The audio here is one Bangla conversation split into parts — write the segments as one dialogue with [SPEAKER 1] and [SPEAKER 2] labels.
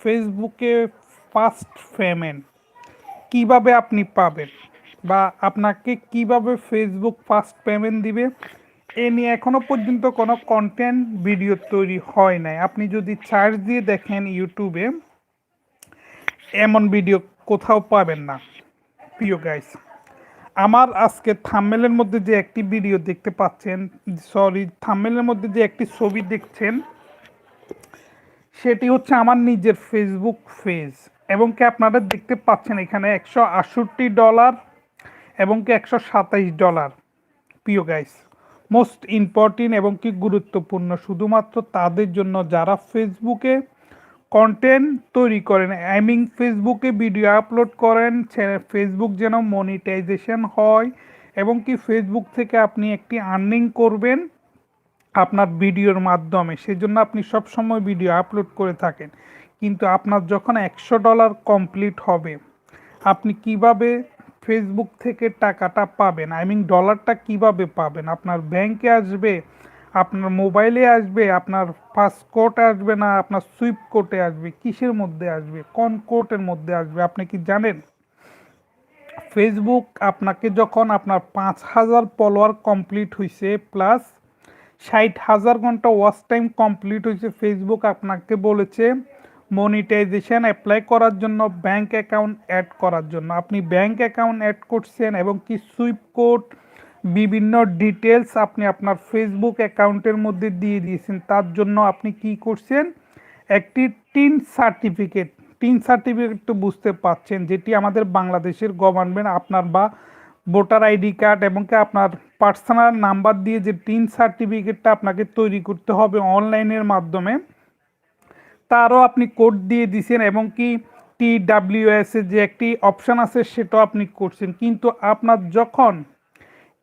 [SPEAKER 1] ফেসবুকে ফার্স্ট পেমেন্ট কীভাবে আপনি পাবেন? বা আপনাকে কীভাবে ফেসবুক ফার্স্ট পেমেন্ট দিবে? এ নিয়ে এখনও পর্যন্ত কোনো কন্টেন্ট ভিডিও তৈরি হয় নাই। আপনি যদি চার্জ দিয়ে দেখেন ইউটিউবে এমন ভিডিও কোথাও পাবেন না। প্রিয় গাইস আমার আজকে থাম্মেলের মধ্যে যে একটি ভিডিও দেখতে পাচ্ছেন সরি থাম্মেলের মধ্যে যে একটি ছবি দেখছেন সেটি হচ্ছে আমার নিজের ফেসবুক পেজ এবং কি আপনারা দেখতে পাচ্ছেন এখানে একশো আটষট্টি ডলার এবং কি একশো সাতাইশ ডলার। প্রিয় গাইস মোস্ট ইম্পর্টেন্ট এবং কি গুরুত্বপূর্ণ শুধুমাত্র তাদের জন্য যারা ফেসবুকে কন্টেন্ট তৈরি করেন আই মিন ফেসবুকে ভিডিও আপলোড করেন ফেসবুক যেন মনিটাইজেশন হয় এবং কি ফেসবুক থেকে আপনি একটি আর্নিং করবেন। আপনার ভিডিওর মাধ্যমে, সেজন্য আপনি সব সময় ভিডিও আপলোড করে থাকেন। কিন্তু আপনার যখন একশো ডলার কমপ্লিট হবে, আপনি কীভাবে ফেসবুক থেকে টাকাটা পাবেন? আই মিন ডলারটা কীভাবে পাবেন? আপনার ব্যাংকে আসবে, আপনার মোবাইলে আসবে, আপনার পাসকোড আসবে না, আপনার সুইপ কোর্টে আসবে, কিসের মধ্যে আসবে? কোন কোর্টের মধ্যে আসবে? আপনি কি জানেন? ফেসবুক আপনাকে যখন আপনার পাঁচ হাজার ফলোয়ার কমপ্লিট হয়েছে প্লাস ষাট হাজার ঘণ্টা ওয়াচ টাইম কমপ্লিট হয়েছে। ফেসবুক আপনাকে বলেছে মনিটাইজেশন অ্যাপ্লাই করার জন্য ব্যাংক অ্যাকাউন্ট অ্যাড করার জন্য। আপনি ব্যাংক অ্যাকাউন্ট অ্যাড করছেন এবং কি সুইপ কোড বিভিন্ন ডিটেলস আপনি আপনার ফেসবুক অ্যাকাউন্টের মধ্যে দিয়ে দিয়েছেন, তার জন্য আপনি কি করছেন? একটি টিন সার্টিফিকেট টিন সার্টিফিকেট তো বুঝতে পাচ্ছেন যেটি আমাদের বাংলাদেশের গভর্নমেন্ট আপনার বা ভোটার আইডি কার্ড এবং কি আপনার পার্সোনাল নাম্বার দিয়ে যে টিন সার্টিফিকেটটা আপনাকে তৈরি করতে হবে অনলাইনের মাধ্যমে, তারও আপনি কোড দিয়ে দিছেন এবং কি টি ডাব্লিউএস এর যে একটি অপশান আছে সেটাও আপনি করছেন। কিন্তু আপনার যখন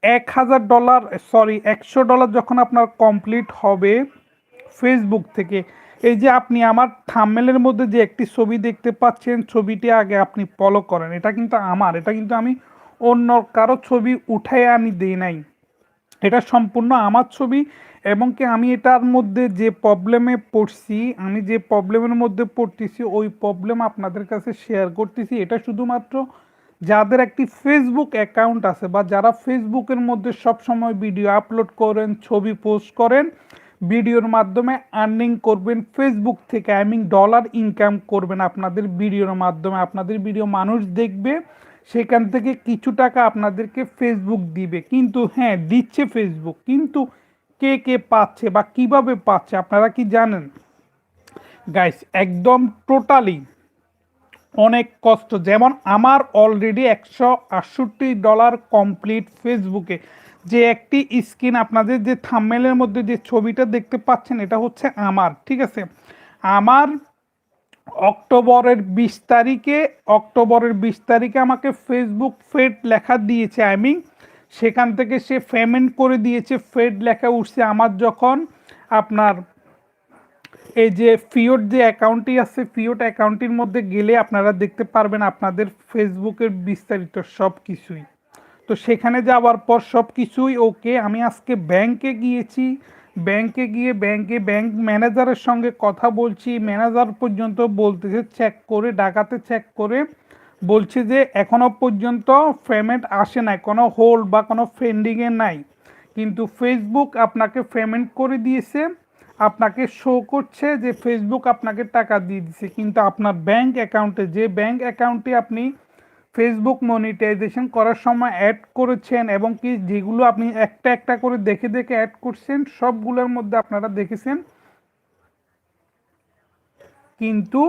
[SPEAKER 1] এক হাজার ডলার, সরি, একশো ডলার যখন আপনার কমপ্লিট হবে ফেসবুক থেকে, এই যে আপনি আমার থাম্মেলের মধ্যে যে একটি ছবি দেখতে পাচ্ছেন, ছবিটি আগে আপনি ফলো করেন। এটা কিন্তু আমার, এটা কিন্তু আমি অন্য কারও ছবি উঠাই আমি দিই নাই। এটা সম্পূর্ণ আমার ছবি এবং কি আমি এটার মধ্যে যে প্রবলেমে পড়ছি, আমি যে প্রবলেমের মধ্যে পড়তেছি, ওই প্রবলেম আপনাদের কাছে শেয়ার করতেছি। এটা শুধুমাত্র যাদের একটি ফেসবুক অ্যাকাউন্ট আছে বা যারা ফেসবুকের মধ্যে সব সময় ভিডিও আপলোড করেন, ছবি পোস্ট করেন ভিডিওর মাধ্যমে আর্নিং করবেন ফেসবুক থেকে আই মিন ডলার ইনকাম করবেন আপনাদের ভিডিওর মাধ্যমে। আপনাদের ভিডিও মানুষ দেখবে সেখান থেকে কিছু টাকা আপনাদেরকে ফেসবুক দিবে। কিন্তু হ্যাঁ দিচ্ছে ফেসবুক কিন্তু কে কে পাচ্ছে বা কীভাবে পাচ্ছে আপনারা কি জানেন? গাইস একদম টোটালি অনেক কষ্ট। যেমন আমার অলরেডি একশো আটষট্টি ডলার কমপ্লিট ফেসবুকে যে একটি স্ক্রিন আপনাদের যে থাম্মেলের মধ্যে যে ছবিটা দেখতে পাচ্ছেন, এটা হচ্ছে আমার, ঠিক আছে? আমার অক্টোবরের বিশ তারিখে, অক্টোবরের বিশ তারিখে আমাকে ফেসবুক ফেড লেখা দিয়েছে আই সেখান থেকে সে পেমেন্ট করে দিয়েছে, ফেড লেখা উঠছে আমার যখন আপনার এই যে ফিওট যে অ্যাকাউন্টটি আছে ফিওট অ্যাকাউন্টটির মধ্যে গেলে আপনারা দেখতে পারবেন আপনাদের ফেসবুকের বিস্তারিত সব কিছুই তো সেখানে যাওয়ার পর সব কিছুই ওকে আমি আজকে ব্যাংকে গিয়েছি ব্যাংকে গিয়ে ব্যাংকে ব্যাংক ম্যানেজারের সঙ্গে কথা বলছি, ম্যানেজার পর্যন্ত বলতেছে চেক করে, ডাকাতে চেক করে বলছে যে এখনও পর্যন্ত পেমেন্ট আসে নাই, কোনো হোল্ড বা কোনো ফেন্ডিংয়ে নাই। কিন্তু ফেসবুক আপনাকে পেমেন্ট করে দিয়েছে, আপনাকে শো করছে যে ফেসবুক আপনাকে টাকা দিয়ে দিছে কিন্তু আপনার ব্যাংক অ্যাকাউন্টে যে ব্যাংক অ্যাকাউন্টে আপনি ফেসবুক মনিটাইজেশন করার সময় অ্যাড করেছেন এবং কি যেগুলো আপনি একটা একটা করে দেখে দেখে অ্যাড করছেন, সবগুলোর মধ্যে আপনারা দেখেছেন। কিন্তু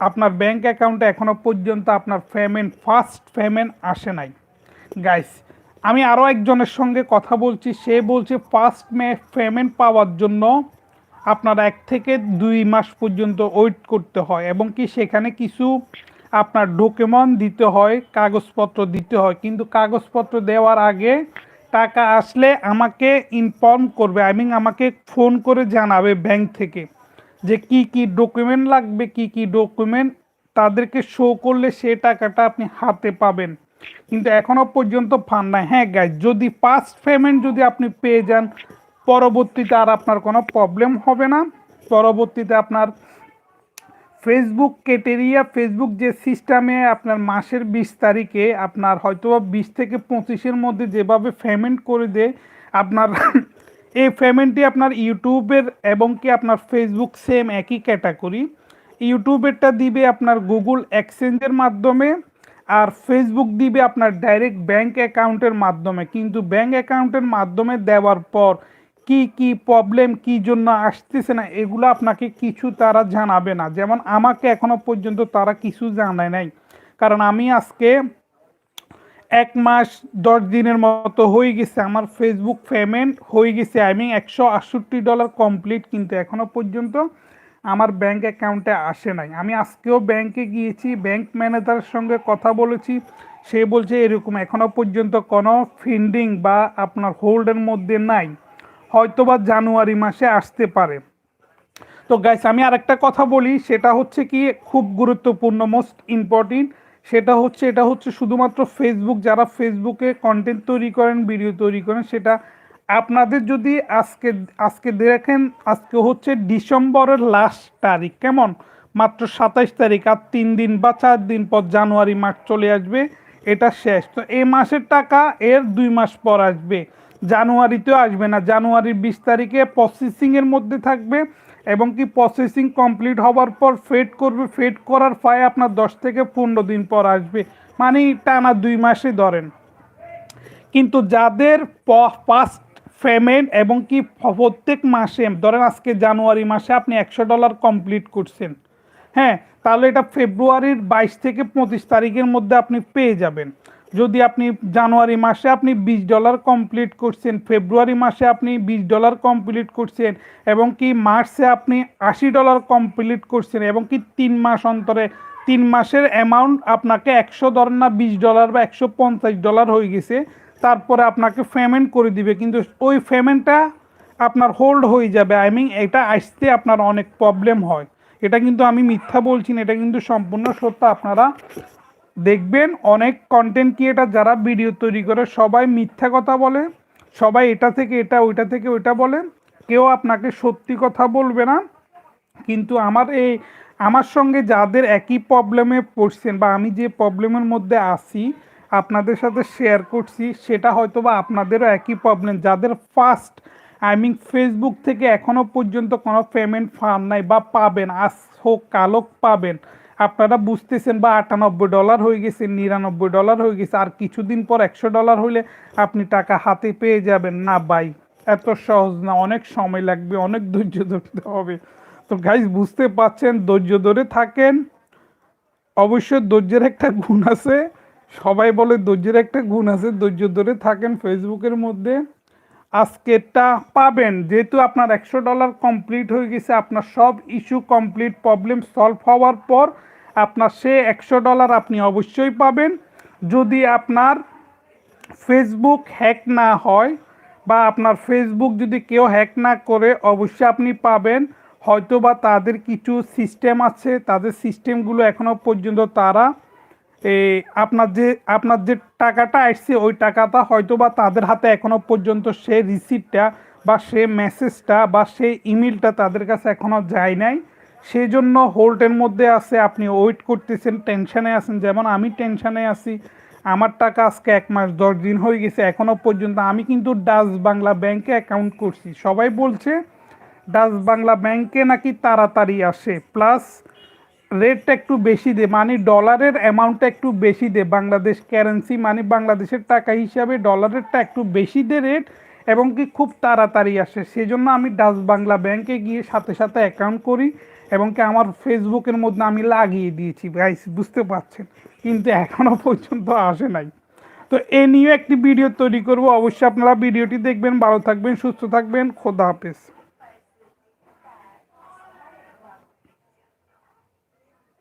[SPEAKER 1] আপনার ব্যাংক অ্যাকাউন্টে এখনও পর্যন্ত আপনার পেমেন্ট ফার্স্ট পেমেন্ট আসে নাই। গাইস আমি আরও একজনের সঙ্গে কথা বলছি, সে বলছে ফার্স্ট মে পেমেন্ট পাওয়ার জন্য আপনার এক থেকে দুই মাস পর্যন্ত ওয়েট করতে হয় এবং কি সেখানে কিছু আপনার ডকুমেন্ট দিতে হয়, কাগজপত্র দিতে হয়। কিন্তু কাগজপত্র দেওয়ার আগে টাকা আসলে আমাকে ইনফর্ম করবে আই মিন আমাকে ফোন করে জানাবে ব্যাংক থেকে যে কি কি ডকুমেন্ট লাগবে, কি কি ডকুমেন্ট তাদেরকে শো করলে সে টাকাটা আপনি হাতে পাবেন। কিন্তু এখনও পর্যন্ত ফান নাই। হ্যাঁ গাই যদি ফার্স্ট পেমেন্ট যদি আপনি পেয়ে যান, পরবর্তীতে আর আপনার কোনো প্রবলেম হবে না। পরবর্তীতে আপনার ফেসবুক ক্যাটেরিয়া ফেসবুক যে সিস্টেমে আপনার মাসের বিশ তারিখে আপনার হয়তো বিশ থেকে পঁচিশের মধ্যে যেভাবে পেমেন্ট করে দেয়, আপনার এই পেমেন্টটি আপনার ইউটিউবের এবং কি আপনার ফেসবুক সেম একই ক্যাটাগরি ইউটিউবেরটা দিবে আপনার গুগল এক্সচেঞ্জের মাধ্যমে আর ফেসবুক দিবে আপনার ডাইরেক্ট ব্যাংক অ্যাকাউন্টের মাধ্যমে। কিন্তু ব্যাংক অ্যাকাউন্টের মাধ্যমে দেওয়ার পর কি কি প্রবলেম কি জন্য আসতেছে না, এগুলো আপনাকে কিছু তারা জানাবে না। যেমন আমাকে এখনও পর্যন্ত তারা কিছু জানায় নাই। কারণ আমি আজকে এক মাস দশ দিনের মতো হয়ে গেছে, আমার ফেসবুক পেমেন্ট হয়ে গেছে। আই মিন একশো আটষট্টি ডলার কমপ্লিট কিন্তু এখনও পর্যন্ত আমার ব্যাংক অ্যাকাউন্টে আসে নাই। আমি আজকেও ব্যাংকে গিয়েছি ব্যাংক ম্যানেজারের সঙ্গে কথা বলেছি। সে বলছে এরকম, এখনও পর্যন্ত কোনো ফিন্ডিং বা আপনার হোল্ডের মধ্যে নাই। হয়তোবা জানুয়ারি মাসে আসতে পারে। তো গাইস আমি আরেকটা কথা বলি, সেটা হচ্ছে কি, খুব গুরুত্বপূর্ণ মোস্ট ইম্পর্টেন্ট সেটা হচ্ছে, এটা হচ্ছে শুধুমাত্র ফেসবুক যারা ফেসবুকে কন্টেন্ট তৈরি করেন ভিডিও তৈরি করেন, সেটা আপনাদের যদি আজকে আজকে দেখেন, আজকে হচ্ছে ডিসেম্বরের লাস্ট তারিখ, কেমন? মাত্র সাতাইশ তারিখ, আর তিন দিন বা চার দিন পর জানুয়ারি মাস চলে আসবে, এটা শেষ। তো এই মাসের টাকা এর দুই মাস পর আসবে। জানুয়ারিতেও আসবে না। জানুয়ারির বিশ তারিখে প্রসেসিংয়ের মধ্যে থাকবে এবং কি প্রসেসিং কমপ্লিট হওয়ার পর ফেড করবে। ফেড করার ফায় আপনার দশ থেকে পনেরো দিন পর আসবে। মানে টানা দুই মাসে ধরেন। কিন্তু যাদের ফার্স্ট পেমেন্ট এবং কি প্রত্যেক মাসে, ধরেন আজকে জানুয়ারি মাসে আপনি একশো ডলার কমপ্লিট করছেন। হ্যাঁ তাহলে এটা ফেব্রুয়ারির বাইশ থেকে পঁচিশ তারিখের মধ্যে আপনি পেয়ে যাবেন। যদি আপনি জানুয়ারি মাসে আপনি বিশ ডলার কমপ্লিট করছেন, ফেব্রুয়ারি মাসে আপনি বিশ ডলার কমপ্লিট করছেন, এবং কি মার্চে আপনি আশি ডলার কমপ্লিট করছেন, এবং কি তিন মাস অন্তরে, তিন মাসের অ্যামাউন্ট আপনাকে একশো ধরেন না বিশ ডলার বা একশো পঞ্চাশ ডলার হয়ে গেছে, তারপরে আপনাকে পেমেন্ট করে দিবে, কিন্তু ওই পেমেন্টটা আপনার হোল্ড হয়ে যাবে। আই মিন এটা আসতে আপনার অনেক প্রবলেম হয়। এটা কিন্তু আমি মিথ্যা বলছি না, এটা কিন্তু সম্পূর্ণ সত্য। আপনারা দেখবেন অনেক কন্টেন্ট ক্রিয়েটার যারা ভিডিও তৈরি করে, সবাই মিথ্যা কথা বলে, সবাই এটা থেকে এটা, ওইটা থেকে ওইটা বলে। কেউ আপনাকে সত্যি কথা বলবে না। কিন্তু আমার এই, আমার সঙ্গে যাদের একই প্রবলেমে পড়ছেন বা আমি যে প্রবলেমের মধ্যে আছি, আপনাদের সাথে শেয়ার করছি, সেটা হয়তো বা আপনাদেরও একই প্রবলেম যাদের ফার্স্ট আই মিন ফেসবুক থেকে এখনও পর্যন্ত কোনো পেমেন্ট ফার্ম নাই বা পাবেন, আজ হোক কালক পাবেন। আপনারা বুঝতেছেন বা আটানব্বই ডলার হয়ে গেছে, নিরানব্বই ডলার হয়ে গেছে, আর কিছুদিন পর একশো ডলার হলে আপনি টাকা হাতে পেয়ে যাবেন। না বাই এত সহজ না, অনেক সময় লাগবে, অনেক ধৈর্য ধরতে হবে। তো গাইজ বুঝতে পাচ্ছেন ধৈর্য ধরে থাকেন। অবশ্যই ধৈর্যের একটা গুণ আছে। সবাই বলে ধৈর্যের একটা গুণ আছে, ধৈর্য ধরে থাকেন ফেসবুকের মধ্যে। আজকেরটা পাবেন। যেহেতু আপনার একশো ডলার কমপ্লিট হয়ে গেছে, আপনার সব ইস্যু কমপ্লিট প্রবলেম সলভ হওয়ার পর আপনার সে একশো ডলার আপনি অবশ্যই পাবেন। যদি আপনার ফেসবুক হ্যাক না হয় বা আপনার ফেসবুক যদি কেউ হ্যাক না করে, অবশ্যই আপনি পাবেন। হয়তো বা তাদের কিছু সিস্টেম আছে, তাদের সিস্টেমগুলো এখনও পর্যন্ত তারা এই আপনার যে আপনার যে টাকাটা আসছে, ওই টাকাটা হয়তো বা তাদের হাতে এখনও পর্যন্ত সে রিসিপ্টটা বা সে মেসেজটা বা সে ইমেলটা তাদের কাছে এখনও যায় নাই। সেই জন্য হোল্ডের মধ্যে আছে, আপনি ওয়েট করতেছেন টেনশানে আছেন। যেমন আমি টেনশানে আছি, আমার টাকা আজকে এক মাস, দশ দিন হয়ে গেছে এখনও পর্যন্ত আমি কিন্তু ডাচ বাংলা ব্যাংকে অ্যাকাউন্ট করছি। সবাই বলছে, ডাচ বাংলা ব্যাংকে নাকি তাড়াতাড়ি আসে। প্লাস রেটটা একটু বেশি দে মানে ডলারের অ্যামাউন্টটা একটু বেশি দে, বাংলাদেশ কারেন্সি মানে বাংলাদেশের টাকা হিসাবে ডলারেরটা একটু বেশি দে রেট এবং কি খুব তাড়াতাড়ি আসে। সেই জন্য আমি ডাচ বাংলা ব্যাংকে গিয়ে সাথে সাথে অ্যাকাউন্ট করি এবং কি আমার ফেসবুকের মধ্যে আমি লাগিয়ে দিয়েছি। গাইস বুঝতে পারছেন? কিন্তু এখনও পর্যন্ত আসে নাই। তো এ নিয়ে একটি ভিডিও তৈরি করব। অবশ্যই আপনারা ভিডিওটি দেখবেন, ভালো থাকবেন, সুস্থ থাকবেন। খোদা হাফেজ।